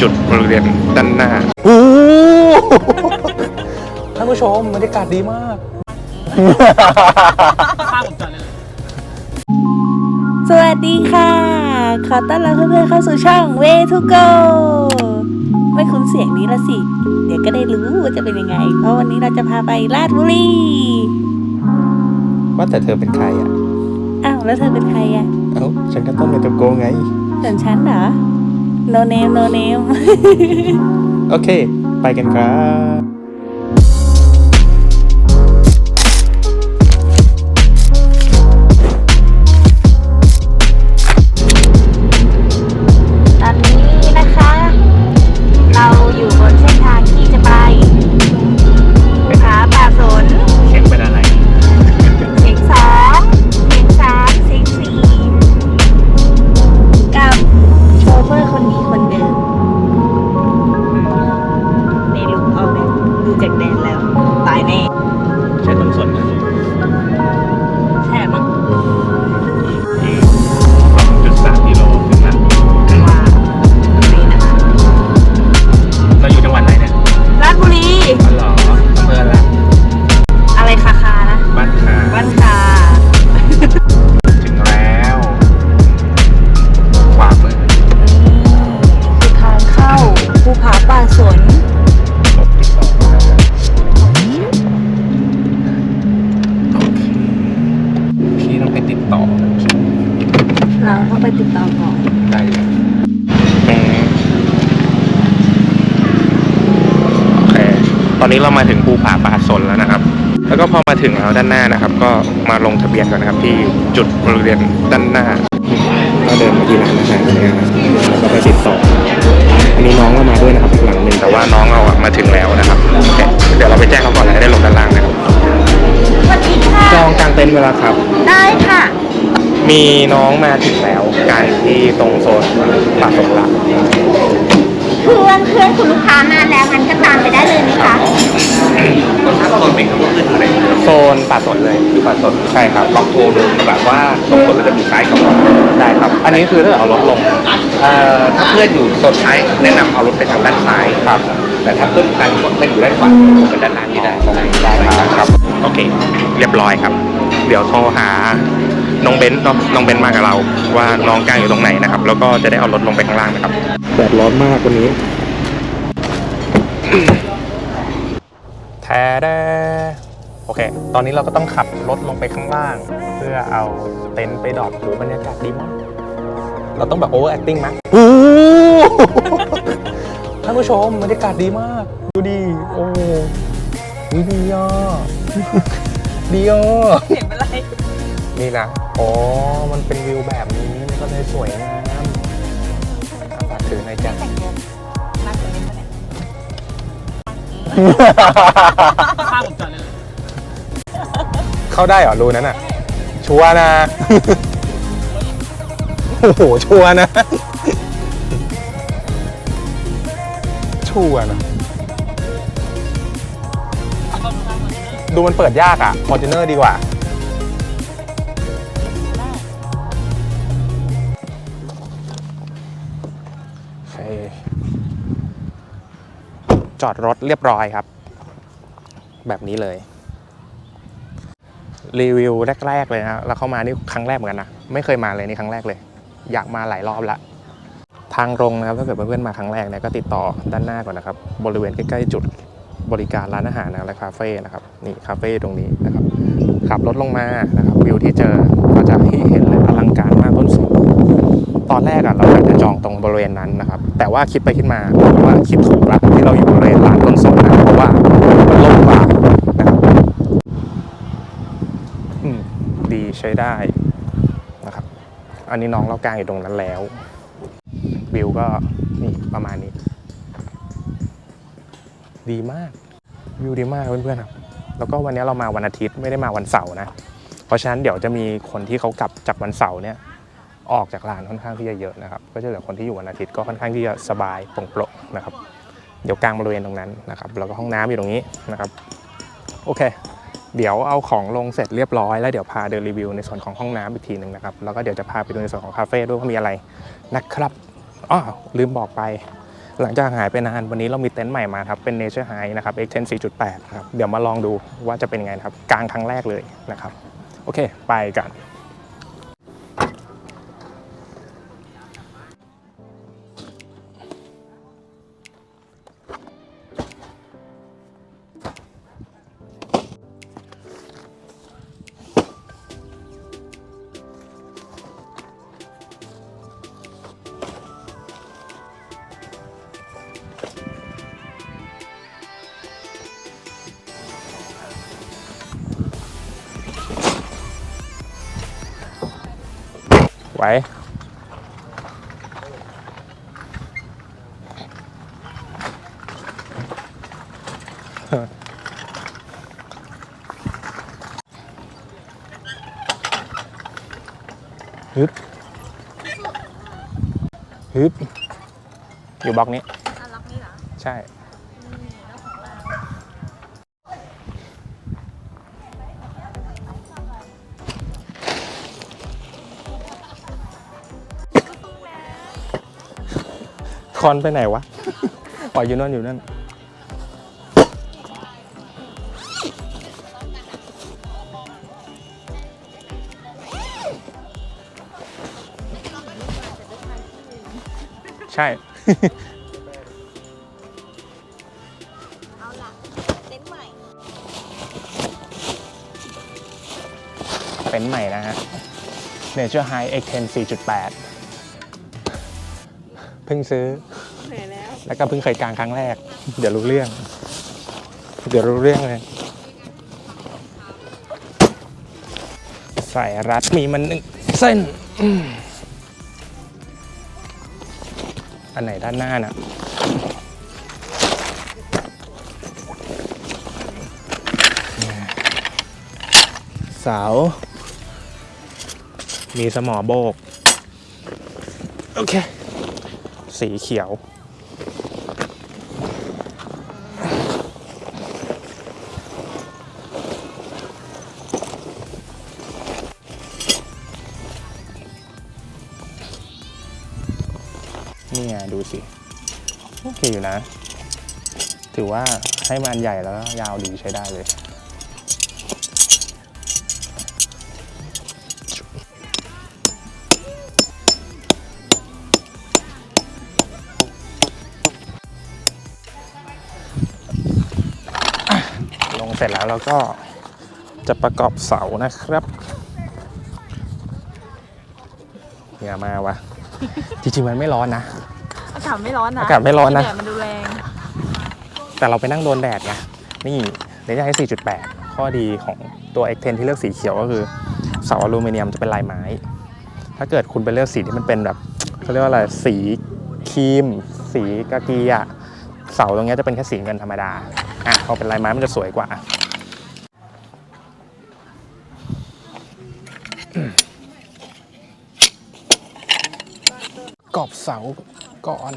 จุดบริเวณด้านหน้าโอ้ท่านผู้ชมบรรยากาศดีมากสวัสดีค่ะ ขอต้อนรับเพื่อนๆเข้าสู่ช่อง Way to Go ไม่คุ้นเสียงนี้ละสิ เดี๋ยวก็ได้รู้ว่าจะเป็นยังไง เพราะวันนี้เราจะพาไปลาดบุรี ว่าแต่เธอเป็นใครอะ อ้าว แล้วเธอเป็นใครอะเอ้าฉันก็ต้นเมตโกไง ส่วนฉันเหรอ no name no name โอเค ไปกันครับ มาถึงแล้วด้านหน้านะครับ ก็มาลงทะเบียนก่อนนะครับ ที่จุดบริเวณด้านหน้าก็เดินมาที่ร้านอาหารเนี่ยนะแล้วก็ไปติดต่ออันนี้น้องเรามาด้วยนะครับอีกหลังหนึ่งแต่ว่าน้องเราอะมาถึงแล้วนะครับโอเคเดี๋ยวเราไปแจ้งเขาก่อนแล้วได้ลงด้านล่างนะครับสวัสดีค่ะ จองกลางเต็นท์เวลาครับ ได้ค่ะ มีน้องมาถึงแล้วกลางที่ตรงโซนป่าสงหลักเพื่อนเพื่อนคุณลูกค้ามาแล้วงั้นก็ตามไปได้เลยไหมคะ โซนเป็นก็ขึ้นอะไรโซนป่าสนเลยคือป่าสนใช่ครับลองโทรดูแบบว่าตรงโซนเราจะมีซ้ายกับขวาได้ครับ อันนี้คือถ้าเอารถลงเอ่อถ้าเพื่อนอยู่โซนซ้ายแนะนำเอารถไปทางด้านซ้ายครับ แต่ถ้าเพื่อนซ้ายเป็นอยู่ด้านขวาเป็นด้านล่างนี่ได้ได้ครับโอเค เรียบร้อยครับ เดี๋ยวโทรหาน้องเบนซ์เนาะน้องเบนซ์มากับเรา ว่าน้องกลางอยู่ตรงไหนนะครับ แล้วก็จะได้เอารถลงไปข้างล่างนะครับแดดร้อนมากวันนี้แท้แดโอเค ตอนนี้เราก็ต้องขับรถลงไปข้างล่าง เพื่อเอาเต็นท์ไปดรอปโหบรรยากาศดีมาก เราต้องแบบโอเวอร์แอคติ้งไหมโอ้ท่านผู้ชมบรรยากาศดีมาก ดูดิ โอ้วิดีอะดีอะเสียงเป็นไรนี่นะอ๋อ มันเป็นวิวแบบนี้ มันก็เลยสวยงามอาฝากถือในอยจัง เข้าได้เหรอรูนั้นอะ ชัวร์นะ โอ้โห ชัวร์นะ ชัวร์นะ ดูมันเปิดยากอะ f o r t u n e r ดีกว่า จอดรถเรียบร้อยครับ แบบนี้เลย รีวิวแรก ๆ เลยนะเราเข้ามานี่ครั้งแรกเหมือนกันนะ ไม่เคยมาเลยนี่ครั้งแรกเลย อยากมาหลายรอบละทางตรงนะครับถ้าเกิดเพื่อนๆมาครั้งแรกเนี่ยก็ติดต่อด้านหน้าก่อนนะครับ บริเวณใกล้ๆจุดบริการร้านอาหารนะและคาเฟ่นะครับนี่คาเฟ่ตรงนี้นะครับขับรถลงมานะครับวิวที่เจอก็จะให้เห็นเลยอลังการมาก ตอนแรกอะเราอยากจะจองตรงบริเวณนั้นนะครับ แต่ว่าคิดไปคิดมาว่าคิดถูกละที่เราอยู่บริเวณร้านต้นสนนะเพราะว่ามันโล่งกว่านะครับอืมดีใช้ได้นะครับ อันนี้น้องเรากลางอยู่ตรงนั้นแล้ว วิวก็นี่ประมาณนี้ ดีมากวิวดีมากเพื่อนๆครับแล้วก็วันนี้เรามาวันอาทิตย์ไม่ได้มาวันเสาร์นะ เพราะฉะนั้นเดี๋ยวจะมีคนที่เขากลับจากวันเสาร์เนี่ย ออกจากร้านค่อนข้างที่จะเยอะนะครับ ก็จะเหลือคนที่อยู่วันอาทิตย์ก็ค่อนข้างที่จะสบายโปร่งโปร่งนะครับเดี๋ยวกลางบริเวณตรงนั้นนะครับแล้วก็ห้องน้ำอยู่ตรงนี้นะครับโอเค เดี๋ยวเอาของลงเสร็จเรียบร้อยแล้วเดี๋ยวพาเดินรีวิวในส่วนของห้องน้ำอีกทีหนึ่งนะครับแล้วก็เดี๋ยวจะพาไปดูในส่วนของคาเฟ่ด้วยว่ามีอะไรนะครับอ๋อลืมบอกไป หลังจากหายไปนานวันนี้เรามีเต็นท์ใหม่มาครับเป็น Nature High นะครับ X10 4.8 ครับเดี๋ยวมาลองดูว่าจะเป็นยังไงครับกลางครั้งแรกเลยนะครับโอเค ไปกัน ไหวฮึบฮึบอยู่บล็อกนี้ล็อกนี้เหรอ ใช่ คอนไปไหนวะอ๋ออยู่นั่นอยู่นั่น ใช่ เอาละเต็นท์ใหม่ เป็นใหม่นะฮะ Nature High X10 4.8 เพิ่งซื้อ แล้วก็เพิ่งเคยกลางครั้งแรก เดี๋ยวรู้เรื่อง เดี๋ยวรู้เรื่องเลย ใส่รัดมีมันหนึ่งเส้น อันไหนด้านหน้าน่ะเสา มีสมอโบก โอเค สีเขียว เคอยู่นะ ถือว่าให้มันใหญ่แล้วยาวดีใช้ได้เลยลงเสร็จแล้วเราก็จะประกอบเสานะครับอย่ามาวะ จริงๆมันไม่ร้อนนะ อากาศไม่ร้อนนะอากาศไม่ร้อนนะ แดดมันดูแรง แต่เราไปนั่งโดนแดดไงนี่เนยจะให้ 4.8 ข้อดีของตัว X10 ที่เลือกสีเขียวก็คือเสาอลูมิเนียมจะเป็นลายไม้ ถ้าเกิดคุณไปเลือกสีที่มันเป็นแบบเขาเรียกว่าอะไรสีครีม สีกากีอะเสาตรงเนี้ยจะเป็นแค่สีเงินธรรมดาอะพอเป็นลายไม้มันจะสวยกว่า กรอบเสา ก่อน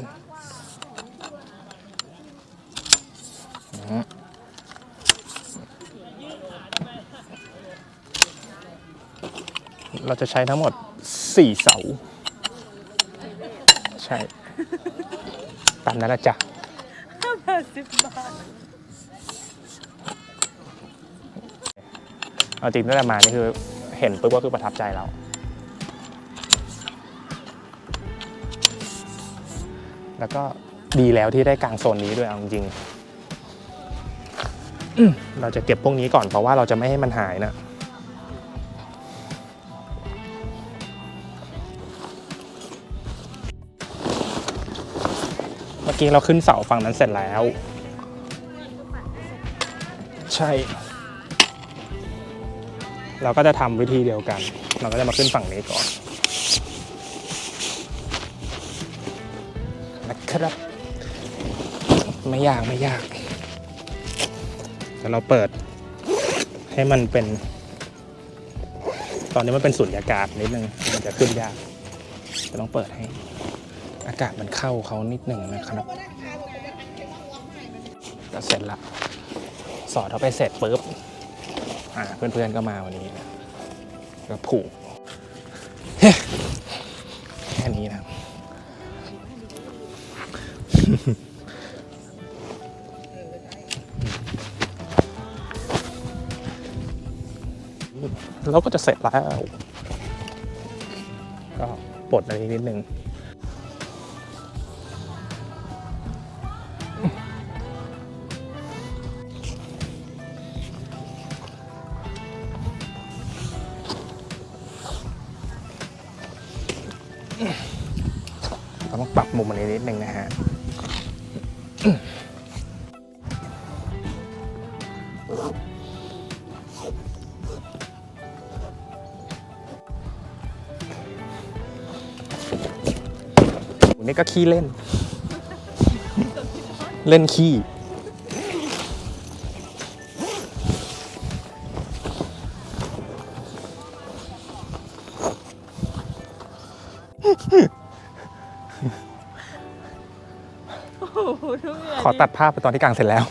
เราจะใช้ทั้งหมด 4 เสา ใช่ตามนั้นนะจ๊ะเอาจริงตั้งแต่มานี่คือเห็นปุ๊บก็คือประทับใจแล้ว แล้วก็ดีแล้วที่ได้กลางโซนนี้ด้วยเอาจริงๆอืมเราจะเก็บพวกนี้ก่อนเพราะว่าเราจะไม่ให้มันหายนะเมื่อกี้เราขึ้นเสาฝั่งนั้นเสร็จแล้ว ใช่ เราก็จะทำวิธีเดียวกัน เราก็จะมาขึ้นฝั่งนี้ก่อน ครับ ไม่ยากไม่ยากแต่เราเปิด ให้มันเป็น ตอนนี้มันเป็นสุญญากาศนิดนึงมันจะขึ้นยากจะต้องเปิดให้ อากาศมันเข้าเขานิดหนึ่งนะครับก็เสร็จละสอดเขาไปเสร็จปุ๊บอ่าเพื่อนๆก็มาวันนี้ก็ผูกแค่นี้นะ เราก็จะเสร็จแล้ว ก็ปลดอันนี้นิดนึง นี่ก็ขี้เล่น เล่นขี้ขอตัดภาพไปตอนที่กลางเสร็จแล้ว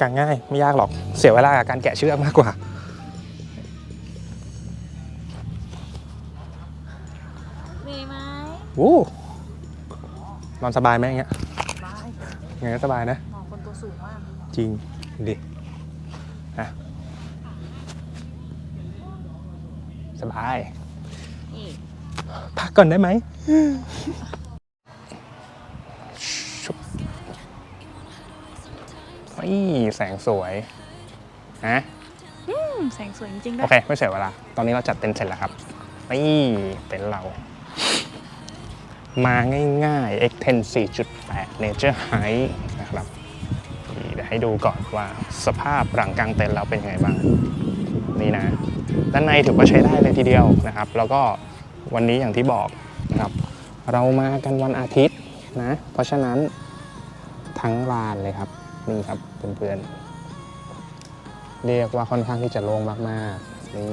กางง่ายไม่ยากหรอกเสียเวลากับการแกะเชือกมากกว่า เหนื่อยไหมวู้นอนสบายไหมอย่างเงี้ยอย่างเงี้ยสบายนะมองคนตัวสูงมาก จริงดิอะสบาย นี่ พักก่อนได้ไหม นี่แสงสวยฮะแสงสวยจริงๆด้โอวยเค ไม่เสียเวลา ตอนนี้เราจัดเต็นท์เสร็จแล้วครับ นี่เต็นท์เรา มาง่ายๆ X10 4.8 Nature Height นะครับนี่เดี๋ยวให้ดูก่อนว่าสภาพหลังกลางเต็นท์เราเป็นยังไงบ้าง นี่นะ ด้านในถือว่าใช้ได้เลยทีเดียวนะครับ แล้วก็วันนี้อย่างที่บอกนะครับ เรามากันวันอาทิตย์นะ เพราะฉะนั้นทั้งลานเลยครับ นี่ครับเพื่อนๆ เรียกว่าค่อนข้างที่จะโล่งมากๆ นี่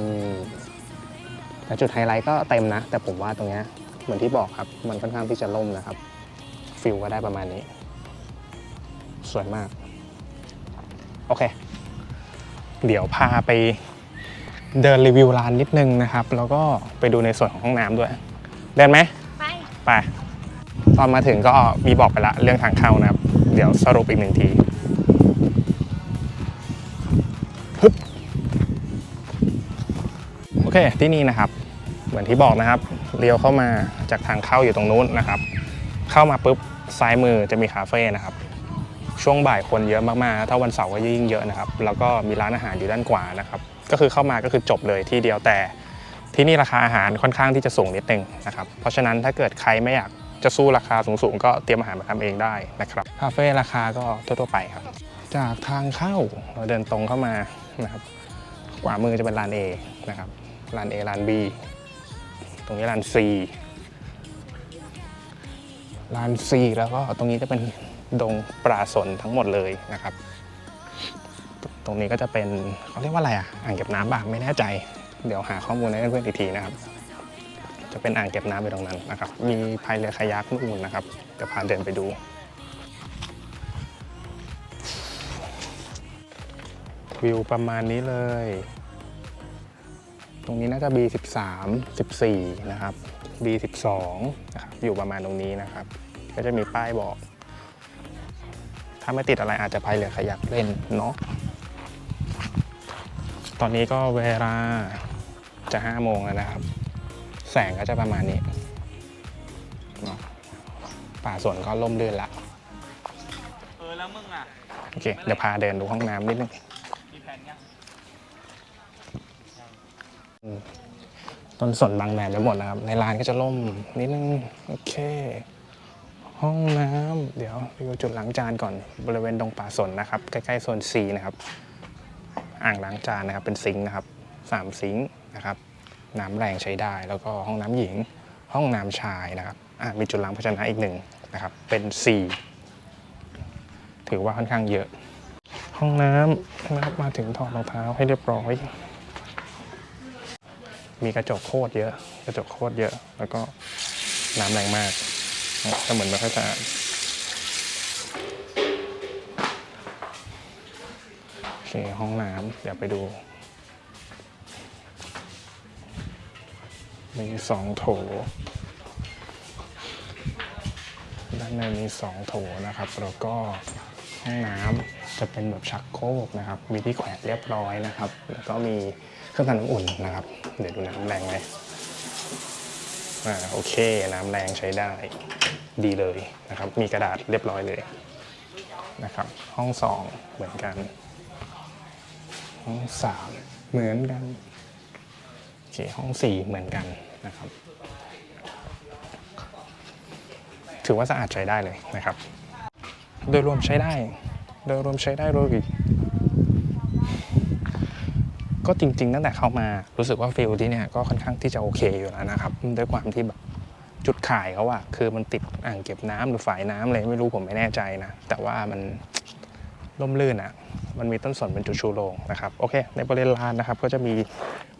แต่จุดไฮไลท์ก็เต็มนะ แต่ผมว่าตรงเนี้ยเหมือนที่บอกครับ มันค่อนข้างที่จะล่มนะครับ ฟิลก็ได้ประมาณนี้ สวยมาก โอเค เดี๋ยวพาไปเดินรีวิวร้านนิดนึงนะครับ แล้วก็ไปดูในส่วนของห้องน้ำด้วย เดินไหม ไป ไป ตอนมาถึงก็มีบอกไปละเรื่องทางเข้านะครับ เดี๋ยวสรุปอีกหนึ่งที เคที่นี่นะครับ เหมือนที่บอกนะครับเลี้ยวเข้ามาจากทางเข้าอยู่ตรงนู้นนะครับ เข้ามาปุ๊บซ้ายมือจะมีคาเฟ่นะครับช่วงบ่ายคนเยอะมากๆ ถ้าวันเสาร์ก็ยิ่งเยอะนะครับ แล้วก็มีร้านอาหารอยู่ด้านขวานะครับ ก็คือเข้ามาก็คือจบเลยที่เดียวแต่ ที่นี่ราคาอาหารค่อนข้างที่จะสูงนิดนึงนะครับ เพราะฉะนั้นถ้าเกิดใครไม่อยากจะสู้ราคาสูงๆ ก็เตรียมอาหารมาทำเองได้นะครับคาเฟ่ราคาก็ทั่วๆไปครับ จากทางเข้าเราเดินตรงเข้ามานะครับขวามือจะเป็นลาน A นะครับ ลาน A ลาน B ตรงนี้ลาน C ลาน C แล้วก็ตรงนี้จะเป็นดงปราสนทั้งหมดเลยนะครับ ตรงนี้ก็จะเป็นเขาเรียกว่าอะไรอะอ่างเก็บน้ำบ้างไม่แน่ใจ เดี๋ยวหาข้อมูลให้เพื่อนๆอีกทีนะครับ จะเป็นอ่างเก็บน้ำไปตรงนั้นนะครับ มีพายเรือคายักนู่นนะครับเดี๋ยวพาเดินไปดูวิวประมาณนี้เลย ตรงนี้น่าจะ B13 14 นะครับ B12 นะครับอยู่ประมาณตรงนี้นะครับ ก็จะมีป้ายบอก ถ้าไม่ติดอะไรอาจจะพายเรือขยักเล่นเนาะตอนนี้ก็เวลาจะ 5 โมงแล้วนะครับ แสงก็จะประมาณนี้เนาะป่าสวนก็ร่มรื่นละเออแล้วมึงอะโอเค เดี๋ยวพาเดินดูห้องน้ำนิดนึงมีแผนยัง ต้นสนบางแดดไปหมดนะครับ ในร้านก็จะร่มนิดนึง โอเค ห้องน้ำเดี๋ยวดูจุดล้างจานก่อนบริเวณตรงป่าสนนะครับ ใกล้ๆโซน C นะครับ อ่างล้างจานนะครับ เป็นซิงค์นะครับสามซิงค์นะครับ น้ำแรงใช้ได้ แล้วก็ห้องน้ำหญิง ห้องน้ำชายนะครับอะมีจุดล้างภาชนะอีกหนึ่งนะครับ เป็น C ถือว่าค่อนข้างเยอะ ห้องน้ำนะครับมาถึงถอดรองเท้าให้เรียบร้อย มีกระจกโคตรเยอะ กระจกโคตรเยอะ แล้วก็น้ำแรงมากก็เหมือนไม่ค่อยสะอาดโอเคห้องน้ำเดี๋ยวไปดู มีสองโถด้านในมีสองโถนะครับ แล้วก็ห้องน้ำจะเป็นแบบชักโครกนะครับ มีที่แขวนเรียบร้อยนะครับ แล้วก็มี เครื่องทำน้ำอุ่นนะครับ เดี๋ยวดูน้ำแรงไหมอ่าโอเค น้ำแรงใช้ได้ดีเลยนะครับ มีกระดาษเรียบร้อยเลยนะครับ ห้องสองเหมือนกัน ห้องสามเหมือนกันโอเคห้องสี่เหมือนกันนะครับ ถือว่าสะอาดใช้ได้เลยนะครับ โดยรวมใช้ได้ โดยรวมใช้ได้เลย ก็จริง ๆ ตั้งแต่เข้ามารู้สึกว่าฟิลที่เนี่ยก็ค่อนข้างที่จะโอเคอยู่แล้วนะครับด้วยความที่แบบจุดขายเขาอะคือมันติดอ่างเก็บน้ำหรือฝายน้ำอะไรไม่รู้ผมไม่แน่ใจนะ แต่ว่ามันร่มรื่นอะมันมีต้นสนเป็นจุดชูโรงนะครับโอเค ในบริเวณลานนะครับ ก็จะมี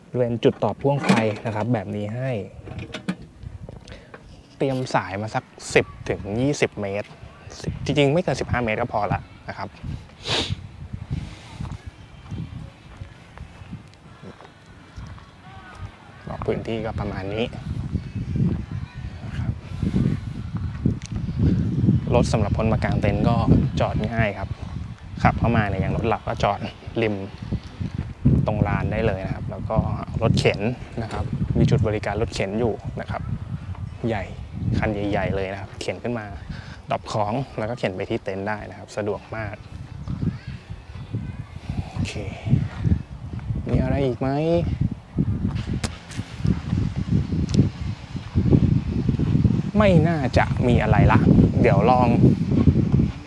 บริเวณจุดต่อพ่วงไฟนะครับ แบบนี้ให้ เตรียมสายมาสัก 10ถึง20 เมตร จริงๆ ไม่เกิน 15 เมตรก็พอละนะครับ พื้นที่ก็ประมาณนี้นะครับรถสำหรับคนมากางเต็นท์ก็จอดง่ายครับ ขับเข้ามาเนี่ยอย่างรถหลักก็จอดริมตรงลานได้เลยนะครับ แล้วก็รถเข็นนะครับ มีจุดบริการรถเข็นอยู่นะครับ ใหญ่คันใหญ่ๆเลยนะครับ เข็นขึ้นมาดอปของแล้วก็เข็นไปที่เต็นท์ได้นะครับ สะดวกมากโอเคมีอะไรอีกไหม ไม่น่าจะมีอะไรละ เดี๋ยวลอง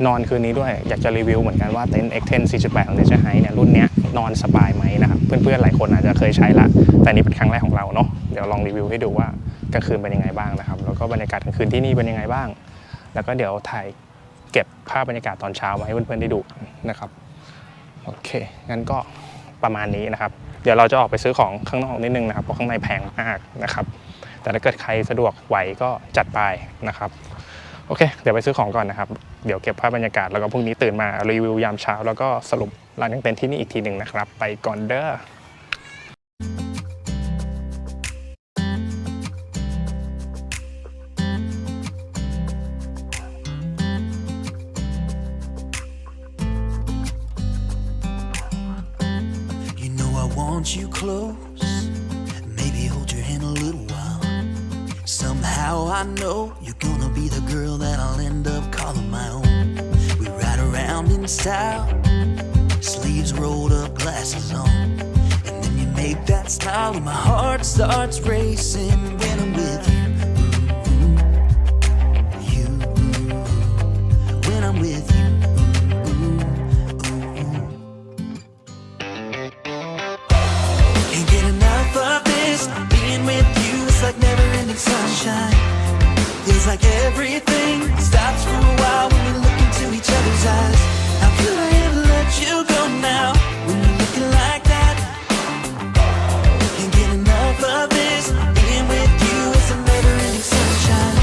นอนคืนนี้ด้วย อยากจะรีวิวเหมือนกันว่าเต็นท์ X10 4.8 ของ Nature High เนี่ยรุ่นเนี้ยนอนสบายไหมนะครับ เพื่อนๆ หลายคนอาจจะเคยใช้ละ แต่นี่เป็นครั้งแรกของเราเนาะเดี๋ยวลองรีวิวให้ดูว่ากลางคืนเป็นยังไงบ้างนะครับ แล้วก็บรรยากาศกลางคืนที่นี่เป็นยังไงบ้าง แล้วก็เดี๋ยวถ่ายเก็บภาพบรรยากาศตอนเช้ามาให้เพื่อนๆได้ดูนะครับโอเคงั้นก็ประมาณนี้นะครับ เดี๋ยวเราจะออกไปซื้อของข้างนอกนิดนึงนะครับเพราะข้างในแพงมากนะครับ แต่ถ้าเกิดใครสะดวกไหวก็จัดไปนะครับ โอเค เดี๋ยวไปซื้อของก่อนนะครับ เดี๋ยวเก็บภาพบรรยากาศแล้วก็พรุ่งนี้ตื่นมารีวิวยามเช้า แล้วก็สรุปร้านยังเป็นที่นี่อีกทีหนึ่งนะครับ ไปก่อนเด้อ Somehow I know you're gonna be the girl that I'll end up calling my own. We ride around in style, sleeves rolled up, glasses on. And then you make that smile, and my heart starts racing when I'm with. You, never ending sunshine. Feels like everything stops for a while when we look into each other's eyes. How could I ever let you go now when you're looking like that? Can't get enough of this. Being with you is a never ending sunshine.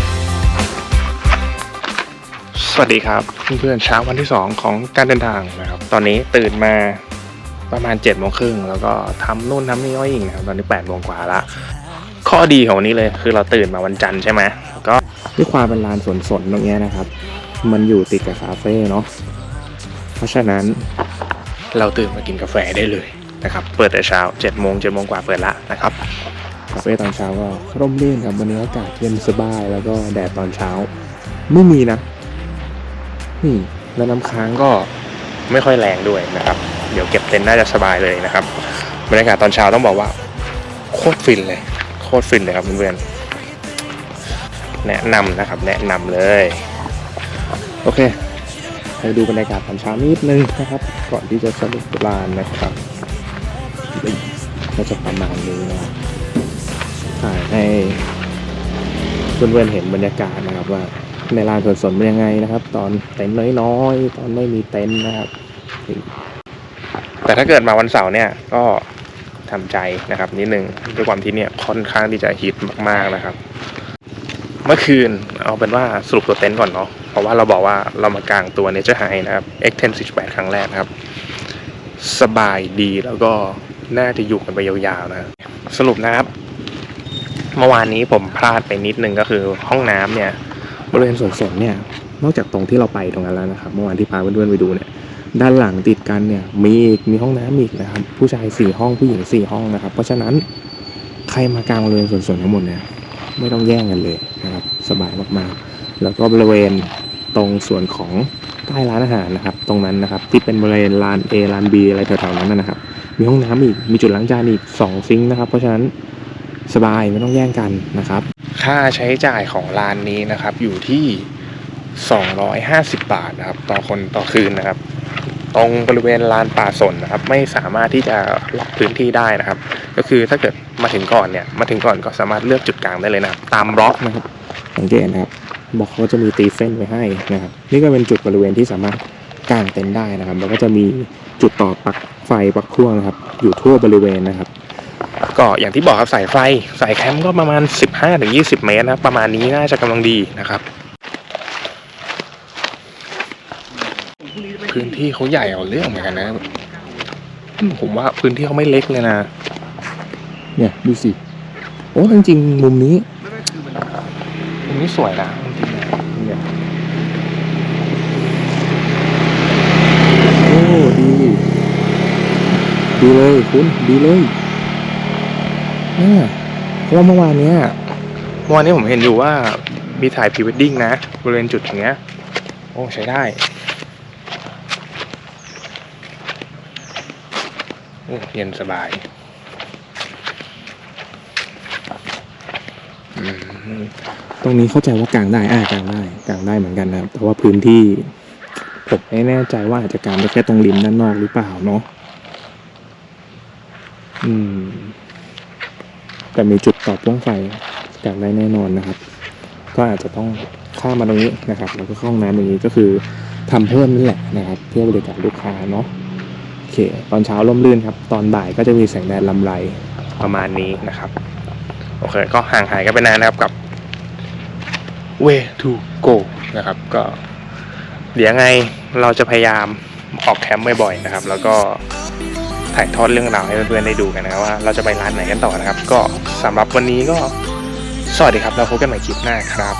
สวัสดีครับเพื่อนๆเช้าวันที่ 2 ของการเดินทางนะครับ ตอนนี้ตื่นมาประมาณ7จ็ดโมงครึ่งแล้วก็ทำนู่นทำนี่อ้อยอีกนะครับตอนนี้8ปดโมงกว่าละ ข้อดีของวันนี้เลยคือเราตื่นมาวันจันทร์ใช่ไหมก็ด้วยความเป็นลานสวนสนตรงเนี้ยนะครับ มันอยู่ติดกับคาเฟ่เนาะเพราะฉะนั้นเราตื่นมากินกาแฟได้เลยนะครับ เปิดแต่เช้า7จ็ดโมงเจ็ดโมงกว่าเปิดละนะครับคาเฟ่ตอนเช้าก็ร่มรื่นครับวันนี้อากาศเย็นสบายแล้วก็แดดตอนเช้า ไม่มีนะนี่แล้วน้ำค้างก็ไม่ค่อยแรงด้วยนะครับ เดี๋ยวเก็บเต็นท์น่าจะสบายเลยนะครับบรรยากาศตอนเช้าต้องบอกว่าโคตรฟินเลยโค ตรฟินเลยครับเพื่อนๆแนะนำนะครับ แนะนำเลย โอเคไปดูบรรยากาศตอนเช้านิดนึงนะครับ ก่อนที่จะสรุปลานนะครับนี่ก็จะประมาณนี้นะครับถ่ายให้เพื่อนๆเห็นบรรยากาศนะครับว่าในลานสวนสนเป็นยังไงนะครับ ตอนเต็นท์น้อยๆ ตอนไม่มีเต็นท์นะครับนี่แต่ถ้าเกิดมาวันเสาร์เนี่ยก็ ทำใจนะครับ นิดนึงด้วยความที่เนี่ยค่อนข้างที่จะฮิตมากๆนะครับ เมื่อคืนเอาเป็นว่าสรุปตัวเต็นท์ก่อนเนาะเพราะว่าเราบอกว่าเรามากางตัว Nature High นะครับ X10 48ครั้งแรกนะครับ สบายดีแล้วก็น่าจะอยู่กันไปยาวๆนะสรุปนะครับ เมื่อวานนี้ผมพลาดไปนิดนึงก็คือห้องน้ำเนี่ย บริเวณสวนสนเนี่ยนอกจากตรงที่เราไปตรงนั้นแล้วนะครับ เมื่อวานที่พาเพื่อนๆไปดูเนี่ย ด้านหลังติดกันเนี่ยมีอีกมีห้องน้ำอีกนะครับ ผู้ชายสี่ห้องผู้หญิงสี่ห้องนะครับ เพราะฉะนั้นใครมากลางบริเวณส่วนๆทั้งหมดเนี่ยไม่ต้องแย่งกันเลยนะครับ สบายมากๆ แล้วก็บริเวณตรงส่วนของใต้ร้านอาหารนะครับ ตรงนั้นนะครับ ที่เป็นบริเวณลาน A ลาน B อะไรแถวๆนั้นนะครับ มีห้องน้ำอีกมีจุดล้างจานอีก2ซิงค์นะครับ เพราะฉะนั้นสบายไม่ต้องแย่งกันนะครับ ค่าใช้จ่ายของร้านนี้นะครับอยู่ที่ 250 บาทนะครับ ต่อคนต่อคืนนะครับ ตรงบริเวณลานป่าสนนะครับ ไม่สามารถที่จะล็อกพื้นที่ได้นะครับ ก็คือถ้าเกิดมาถึงก่อนเนี่ย มาถึงก่อนก็สามารถเลือกจุดกลางได้เลยนะครับ ตามบล็อกนะครับสังเกตนะครับบล็อกเขาจะมีตีเส้นไว้ให้นะครับ นี่ก็เป็นจุดบริเวณที่สามารถกางเต็นท์ได้นะครับ แล้วก็จะมีจุดต่อปลั๊กไฟปลั๊กพ่วงนะครับ อยู่ทั่วบริเวณนะครับ ก็อย่างที่บอกครับสายไฟสายแคมป์ก็ประมาณ 15-20 เมตรนะครับประมาณนี้น่าจะกำลังดีนะครับ พื้นที่เขาใหญ่เอาเรื่องเหมือนกันนะอืมผมว่าพื้นที่เขาไม่เล็กเลยนะ เนี่ยดูสิ โอ้จริงๆมุมนี้ มุมนี้สวยนะจริงๆนะเนี่ยโอ้ดี ดีเลยคุณดีเลยเนี่ยเพราะว่าเมื่อวานเนี้ยเมื่อวานนี้ผมเห็นอยู่ว่ามีถ่ายพรีเวดดิ้งนะ บริเวณจุดอย่างเงี้ย โอ้ ใช้ได้ โอ้เย็นสบายตรงนี้เข้าใจว่ากางได้อ่ากางได้กางได้เหมือนกันนะครับ แต่ว่าพื้นที่ผมไม่แน่ใจว่าอาจจะกางได้แค่ตรงริมด้านนอกหรือเปล่าเนาะอืม แต่มีจุดต่อพ่วงไฟกางได้แน่นอนนะครับ ก็อาจจะต้องข้ามมาตรงนี้นะครับ แล้วก็เข้าห้องน้ำตรงนี้ก็คือทำเพิ่มนั่นแหละนะครับ เพื่อบริการลูกค้าเนาะ เค ตอนเช้าร่มรื่นครับ ตอนบ่ายก็จะมีแสงแดดลำไรประมาณนี้นะครับ โอเค ก็ห่างหายกันไปนานนะครับกับ way to go นะครับ ก็ เดี๋ยวไงเราจะพยายามออกแคมป์บ่อยๆนะครับ แล้วก็ถ่ายทอดเรื่องราวให้เพื่อนๆได้ดูกันนะครับว่าเราจะไปร้านไหนกันต่อนะครับ ก็สำหรับวันนี้ก็สวัสดีครับ เราพบกันใหม่คลิปหน้าครับ